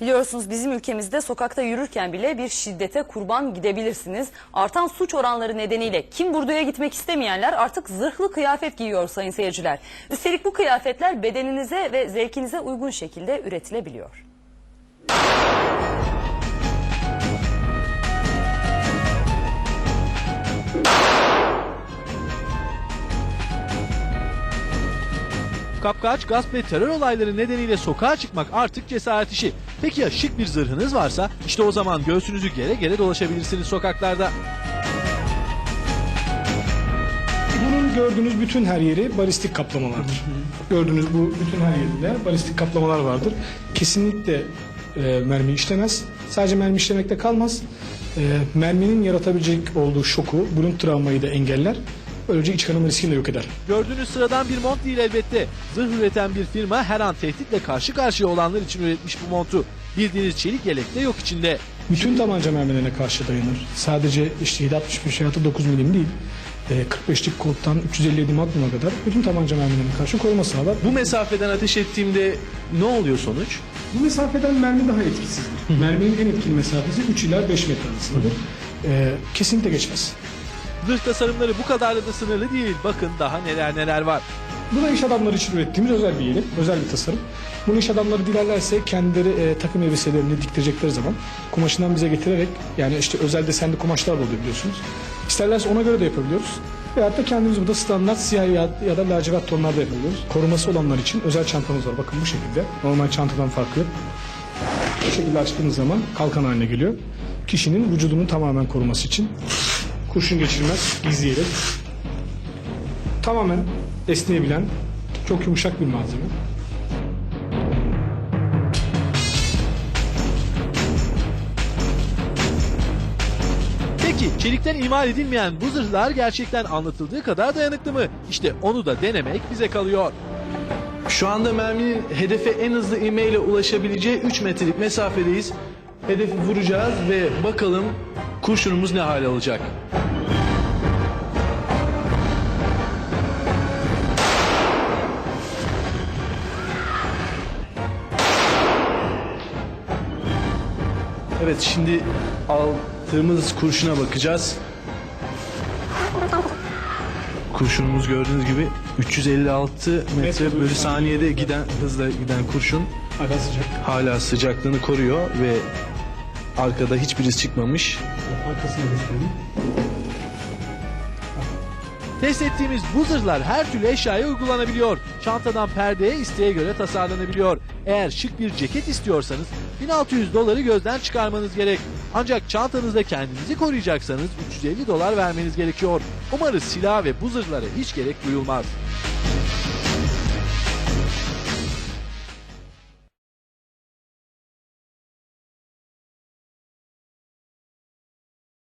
Biliyorsunuz bizim ülkemizde sokakta yürürken bile bir şiddete kurban gidebilirsiniz. Artan suç oranları nedeniyle kim burduya gitmek istemeyenler artık zırhlı kıyafet giyiyor sayın seyirciler. Üstelik bu kıyafetler bedeninize ve zevkinize uygun şekilde üretilebiliyor. Kapkaç, gasp ve terör olayları nedeniyle sokağa çıkmak artık cesaret işi. Peki ya şık bir zırhınız varsa işte o zaman göğsünüzü gere gere dolaşabilirsiniz sokaklarda. Bunun gördüğünüz bütün her yeri balistik kaplamalardır. Gördüğünüz bu bütün her yerinde balistik kaplamalar vardır. Kesinlikle e, mermi işlemez. Sadece mermi işlemekte kalmaz. E, merminin yaratabilecek olduğu şoku, bunun travmayı da engeller. Böylece iç kanama riskini de yok eder. Gördüğünüz sıradan bir mont değil elbette. Zırh üreten bir firma her an tehditle karşı karşıya olanlar için üretmiş bu montu. Bildiğiniz çelik yelek de yok içinde. Bütün tabanca mermilerine karşı dayanır. Sadece işte 7.65 veya da 9 milim değil. E, 45'lik kolttan 357 magnuma kadar bütün tabanca mermilerine karşı koruma sağlar. Bu mesafeden ateş ettiğimde ne oluyor sonuç? Bu mesafeden mermi daha etkisizdir. Merminin en etkili mesafesi 3 ila 5 metre arasındadır. Ee, kesinlikle geçmez. Zırh tasarımları bu kadarla da sınırlı değil. Bakın daha neler neler var. Bu da iş adamları için ürettiğimiz özel bir yelek, özel bir tasarım. Bunu iş adamları dilerlerse kendileri e, takım elbiselerini diktirecekleri zaman kumaşından bize getirerek yani işte özel desenli kumaşlar da oluyor biliyorsunuz. İsterlerse ona göre de yapabiliyoruz. Veyahut da kendimiz burada standart siyah ya, ya da lacivert tonlarda yapabiliyoruz. Koruması olanlar için özel çantamız var. Bakın bu şekilde. Normal çantadan farklı. Bu şekilde açtığınız zaman kalkan haline geliyor. Kişinin vücudunu tamamen koruması için kurşun geçirmez, gizleyerek tamamen esneyebilen, çok yumuşak bir malzeme. Peki çelikten imal edilmeyen bu zırhlar gerçekten anlatıldığı kadar dayanıklı mı? İşte onu da denemek bize kalıyor. Şu anda merminin hedefe en hızlı ivmeyle ulaşabileceği 3 metrelik mesafedeyiz. Hedefi vuracağız ve bakalım kurşunumuz ne hale alacak. Evet şimdi aldığımız kurşuna bakacağız. Kurşunumuz gördüğünüz gibi 356 metre bölü saniyede giden hızla giden kurşun Hala sıcak. hala sıcaklığını koruyor ve arkada hiçbir iz çıkmamış. Arkasına göstereyim. Test ettiğimiz bu zırhlar her türlü eşyaya uygulanabiliyor. Çantadan perdeye isteğe göre tasarlanabiliyor. Eğer şık bir ceket istiyorsanız 1600 doları gözden çıkarmanız gerek. Ancak çantanızda kendinizi koruyacaksanız 350 dolar vermeniz gerekiyor. Umarız silah ve bu hiç gerek duyulmaz.